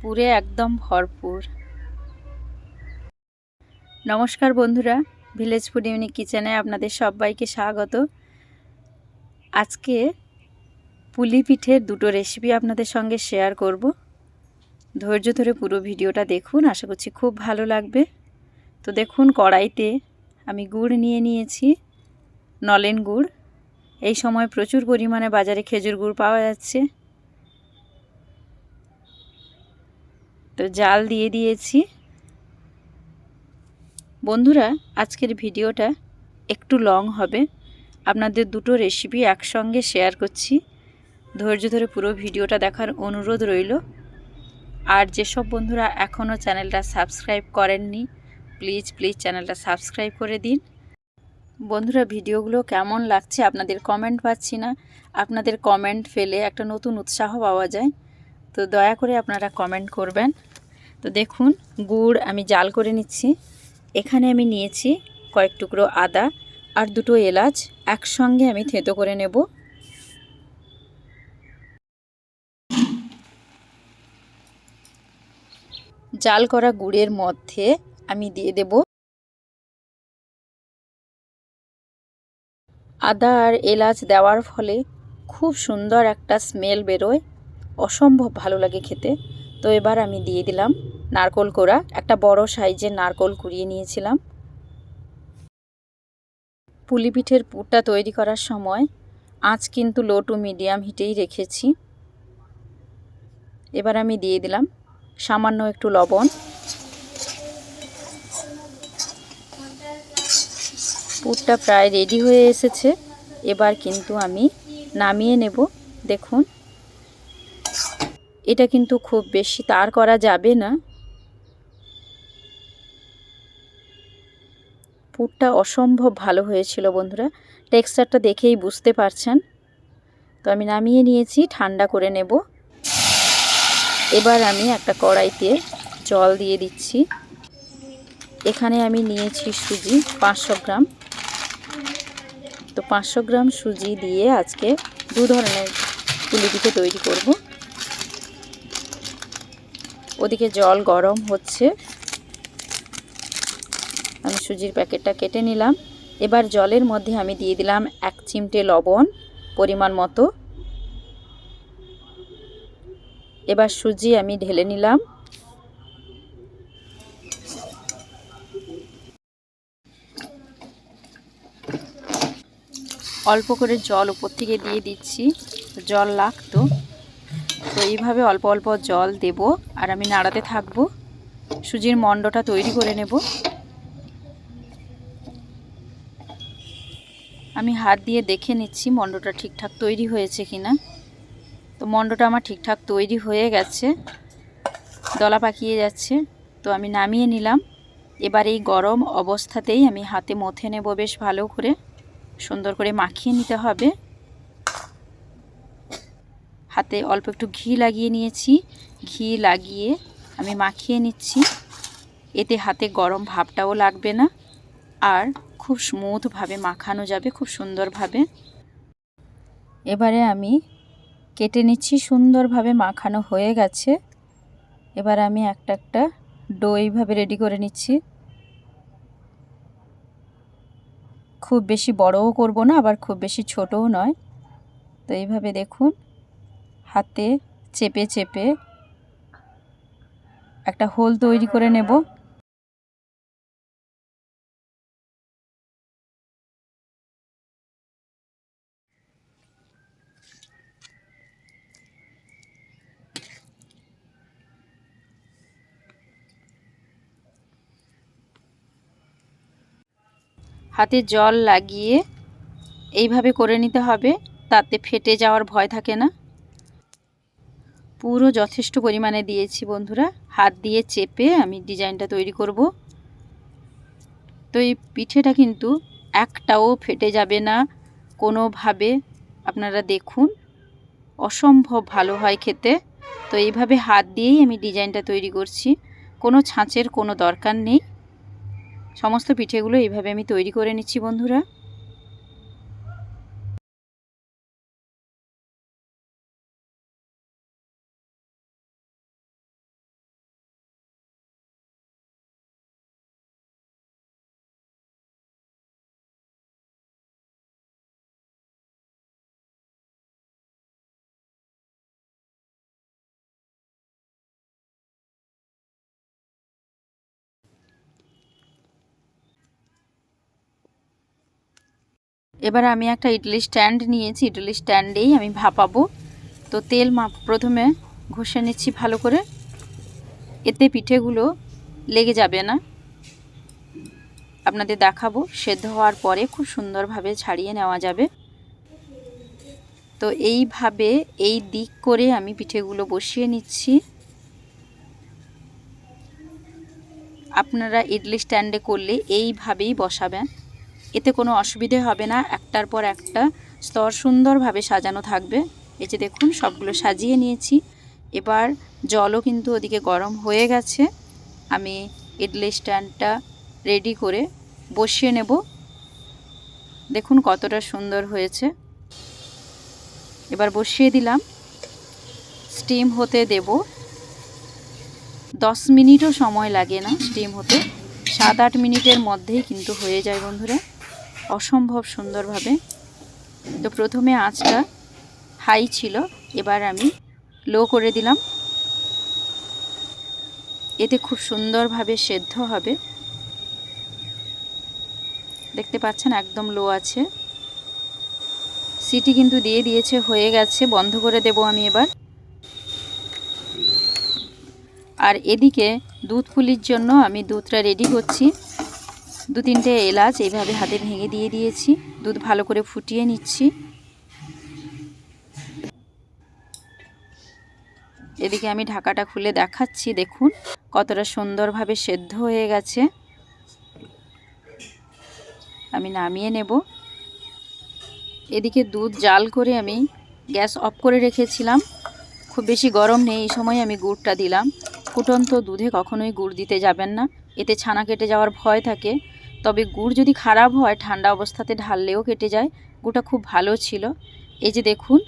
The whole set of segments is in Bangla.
পুরে একদম ভরপুর। নমস্কার বন্ধুরা ভিলেজ ফুড ইউনিক কিচেনে আপনাদের সবাইকে স্বাগত। আজকে পুলি পিঠের দুটো রেসিপি আপনাদের সঙ্গে শেয়ার করব। ধৈর্য ধরে পুরো ভিডিওটা দেখুন, আশা করছি খুব ভালো লাগবে। তো দেখুন, কড়াইতে আমি গুড় নিয়ে নিয়েছি, নলেন গুড়। এই সময় প্রচুর পরিমাণে বাজারে খেজুর গুড় পাওয়া যাচ্ছে। তো জাল দিয়ে দিয়েছি। বন্ধুরা, আজকের ভিডিওটা একটু লং হবে। আপনাদের দুটো রেসিপি একসঙ্গে শেয়ার করছি। ধৈর্য ধরে পুরো ভিডিওটা দেখার অনুরোধ রইল। আর যেসব বন্ধুরা এখনও চ্যানেলটা সাবস্ক্রাইব করেননি প্লিজ প্লিজ চ্যানেলটা সাবস্ক্রাইব করে দিন। বন্ধুরা, ভিডিওগুলো কেমন লাগছে আপনাদের কমেন্ট পাচ্ছি না। আপনাদের কমেন্ট ফেলে একটা নতুন উৎসাহ পাওয়া যায়। তো দয়া করে আপনারা কমেন্ট করবেন। তো দেখুন, গুড় আমি জাল করে নিচ্ছি। এখানে আমি নিয়েছি কয়েক টুকরো আদা আর দুটো এলাচ। একসঙ্গে আমি থেঁতো করে নেব। জাল করা গুড়ের মধ্যে আমি দিয়ে দেব আদা আর এলাচ দেওয়ার ফলে খুব সুন্দর একটা স্মেল বেরোয়। অসম্ভব ভালো লাগে খেতে। তো এবার আমি দিয়ে দিলাম নারকোল কোড়া। একটা বড় সাইজের নারকোল কুড়িয়ে নিয়েছিলাম। পুলি পিঠের পুরটা তৈরি করার সময় আঁচ কিন্তু লো টু মিডিয়াম হিটেই রেখেছি। এবার আমি দিয়ে দিলাম সামান্য একটু লবণ। পুরটা প্রায় রেডি হয়ে এসেছে। এবার কিন্তু আমি নামিয়ে নেব। দেখুন। এটা কিন্তু খুব বেশি তার করা যাবে না। পুরটা অসম্ভব ভালো হয়েছিল বন্ধুরা। টেক্সচারটা দেখেই বুঝতে পারছেন। তো আমি নামিয়ে নিয়েছি, ঠান্ডা করে নেব। এবার আমি একটা কড়াইতে জল দিয়ে দিচ্ছি। এখানে আমি নিয়েছি সুজি পাঁচশো গ্রাম। তো পাঁচশো গ্রাম সুজি দিয়ে আজকে দু ধরনের পুলি পিঠে তৈরি করব। ওদিকে জল গরম হচ্ছে। আমি সুজির প্যাকেটটা কেটে নিলাম। এবার জলের মধ্যে আমি দিয়ে দিলাম এক চিমটে লবণ পরিমাণ মতো। এবার সুজি আমি ঢেলে নিলাম। অল্প করে জল উপর থেকে দিয়ে দিচ্ছি। জল লাগতো। তো এইভাবে অল্প অল্প জল দেব আর আমি নাড়াতে থাকব। সুজির মণ্ডটা তৈরি করে নেব। আমি হাত দিয়ে দেখে নিচ্ছি মণ্ডটা ঠিকঠাক তৈরি হয়েছে কিনা। তো মণ্ডটা আমার ঠিকঠাক তৈরি হয়ে গেছে। দলা পাকিয়ে যাচ্ছে। তো আমি নামিয়ে নিলাম। এবার এই গরম অবস্থাতেই আমি হাতে মথে নেব বেশ ভালো করে। সুন্দর করে মাখিয়ে নিতে হবে। হাতে অল্প একটু ঘি লাগিয়ে নিয়েছি। ঘি লাগিয়ে আমি মাখিয়ে নিচ্ছি। এতে হাতে গরম ভাবটাও লাগবে না। আর খুব স্মুথভাবে মাখানো যাবে, খুব সুন্দরভাবে। এবারে আমি কেটে নিচ্ছি, সুন্দরভাবে মাখানো হয়ে গেছে। এবার আমি একটা একটা ডো এইভাবে রেডি করে নিচ্ছি। খুব বেশি বড়ও করব না, আবার খুব বেশি ছোটও নয়। তো এইভাবে দেখুন, হাতে চেপে চেপে একটা হোল তৈরি করে নেব। হাতে জল লাগিয়ে এইভাবে করে নিতে হবে, তাতে ফেটে যাওয়ার ভয় থাকে না। পুরো যথেষ্ট পরিমাণে দিয়েছি বন্ধুরা। হাত দিয়ে চেপে আমি ডিজাইনটা তৈরি করব। তো এই পিঠেটা কিন্তু একটাও ফেটে যাবে না। কোনোভাবে আপনারা দেখুন, অসম্ভব ভালো হয় খেতে। তো এইভাবে হাত দিয়েই আমি ডিজাইনটা তৈরি করছি। কোনো ছাঁচের কোনো দরকার নেই। সমস্ত পিঠেগুলো এইভাবে আমি তৈরি করে নিচ্ছি বন্ধুরা। এবার আমি একটা ইডলি স্ট্যান্ড নিয়েছি, ইডলি স্ট্যান্ডেই আমি ভাপাবো। তো তেল মাপ প্রথমে ঘষে নিচ্ছি ভালো করে। এতে পিঠেগুলো লেগে যাবে না। আপনাদের দেখাবো, সেদ্ধ হওয়ার পরে খুব সুন্দরভাবে ছাড়িয়ে নেওয়া যাবে। তো এইভাবে এই দিক করে আমি পিঠেগুলো বসিয়ে নিচ্ছি। আপনারা ইডলি স্ট্যান্ডে করলে এইভাবেই বসাবেন। এতে কোনো অসুবিধে হবে না। একটার পর একটা স্তর সুন্দরভাবে সাজানো থাকবে। এই যে দেখুন, সবগুলো সাজিয়ে নিয়েছি। এবার জলও কিন্তু ওদিকে গরম হয়ে গেছে। আমি ইডলি স্ট্যান্ডটা রেডি করে বসিয়ে নেব। দেখুন কতটা সুন্দর হয়েছে। এবার বসিয়ে দিলাম। স্টিম হতে দেব। দশ মিনিটও সময় লাগে না স্টিম হতে। সাত আট মিনিটের মধ্যেই কিন্তু হয়ে যায় বন্ধুরা। অসম্ভব সুন্দরভাবে। তো প্রথমে আঁচটা হাই ছিল, এবার আমি লো করে দিলাম। এতে খুব সুন্দরভাবে সেদ্ধ হবে। দেখতে পাচ্ছেন একদম লো আছে। সিটি কিন্তু দিয়ে দিয়েছে, হয়ে গেছে, বন্ধ করে দেব আমি এবার। আর এদিকে দুধ পুলির জন্য আমি দুধটা রেডি করছি। দু তিনটে এলাচ এইভাবে হাতে ভেঙে দিয়ে দিয়েছি। দুধ ভালো করে ফুটিয়ে নিচ্ছি। এদিকে আমি ঢাকাটা খুলে দেখাচ্ছি, দেখুন। কতটা সুন্দরভাবে সেদ্ধ হয়ে গেছে। আমি নামিয়ে নেব। এদিকে দুধ জাল করে আমি গ্যাস অফ করে রেখেছিলাম। খুব বেশি গরম নেই, এই সময় আমি গুড়টা দিলাম। ফুটন্ত দুধে কখনোই গুড় দিতে যাবেন না। এতে ছানা কেটে যাওয়ার ভয় থাকে। তবে গুড় যদি খারাপ হয়, ঠান্ডা অবস্থাতে ঢাললেও কেটে যায়। গুড়টা খুব ভালো ছিল। এই যে দেখুন,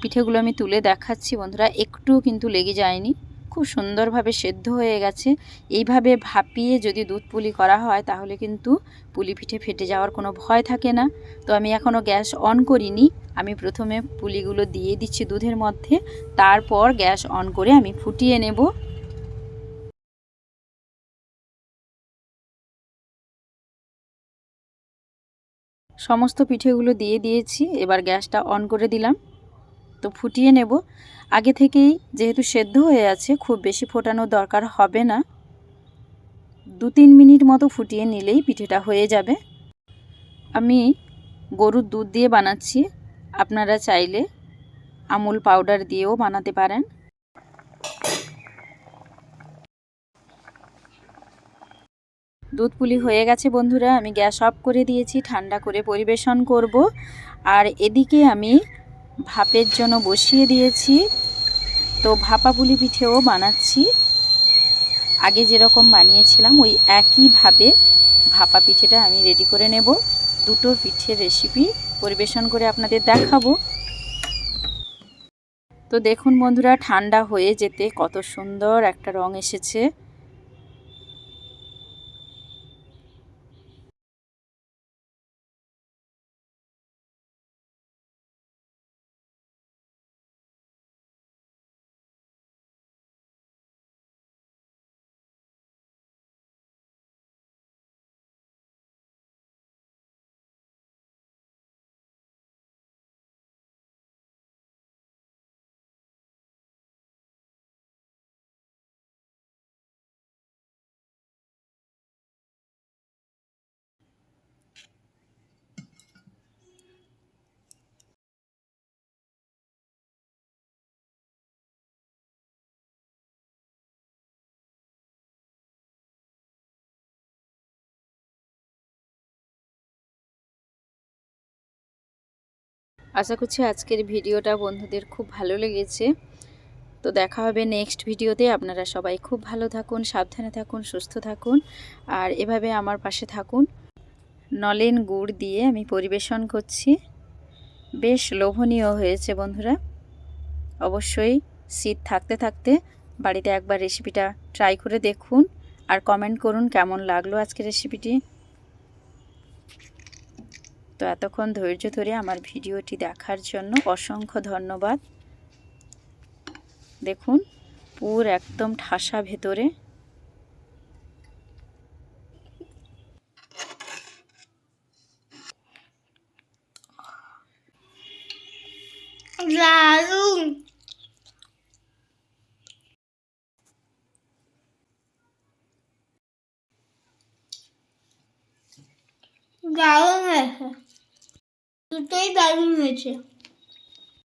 পিঠেগুলো আমি তুলে দেখাচ্ছি বন্ধুরা, একটুও কিন্তু লেগে যায়নি। খুব সুন্দরভাবে সেদ্ধ হয়ে গেছে। এইভাবে ভাপিয়ে যদি দুধ পুলি করা হয়, তাহলে কিন্তু পুলি পিঠে ফেটে যাওয়ার কোনো ভয় থাকে না। তো আমি এখনও গ্যাস অন করিনি। আমি প্রথমে পুলিগুলো দিয়ে দিচ্ছি দুধের মধ্যে। তারপর গ্যাস অন করে আমি ফুটিয়ে নেব। সমস্ত পিঠেগুলো দিয়ে দিয়েছি, এবার গ্যাসটা অন করে দিলাম। তো ফুটিয়ে নেব। আগে থেকেই যেহেতু সেদ্ধ হয়ে আছে, খুব বেশি ফোটানোর দরকার হবে না। দু তিন মিনিট মতো ফুটিয়ে নিলেই পিঠেটা হয়ে যাবে। আমি গরুর দুধ দিয়ে বানাচ্ছি। আপনারা চাইলে আমুল পাউডার দিয়েও বানাতে পারেন। দুধ পুলি হয়ে গেছে বন্ধুরা, আমি গ্যাস অফ করে দিয়েছি, ঠান্ডা করে পরিবেশন করব। আর এদিকে আমি ভাপের জন্য বসিয়ে দিয়েছি। তো ভাপা পুলি পিঠেও বানাচ্ছি। আগে যেরকম বানিয়েছিলাম, ওই একইভাবে ভাপা পিঠেটা আমি রেডি করে নেব। দুটো পিঠের রেসিপি পরিবেশন করে আপনাদের দেখাবো। তো দেখুন বন্ধুরা, ঠান্ডা হয়ে যেতে কত সুন্দর একটা রং এসেছে। আশা করছি আজকের ভিডিওটা বন্ধুদের খুব ভালো লেগেছে। তো দেখা হবে নেক্সট ভিডিওতে। আপনারা সবাই খুব ভালো থাকুন, সাবধানে থাকুন, সুস্থ থাকুন আর এভাবে আমার পাশে থাকুন। নলেন গুড় দিয়ে আমি পরিবেশন করছি। বেশ লোভনীয় হয়েছে বন্ধুরা। অবশ্যই শীত থাকতে থাকতে বাড়িতে একবার রেসিপিটা ট্রাই করে দেখুন আর কমেন্ট করুন কেমন লাগল আজকের রেসিপিটি তো এতক্ষণ ধৈর্য ধরে আমার ভিডিওটি দেখার জন্য অসংখ্য ধন্যবাদ। দেখুন, পুর একদম ঠাসা ভেতরে। দারুণ হয়েছে দুটোই দারুণ হয়েছে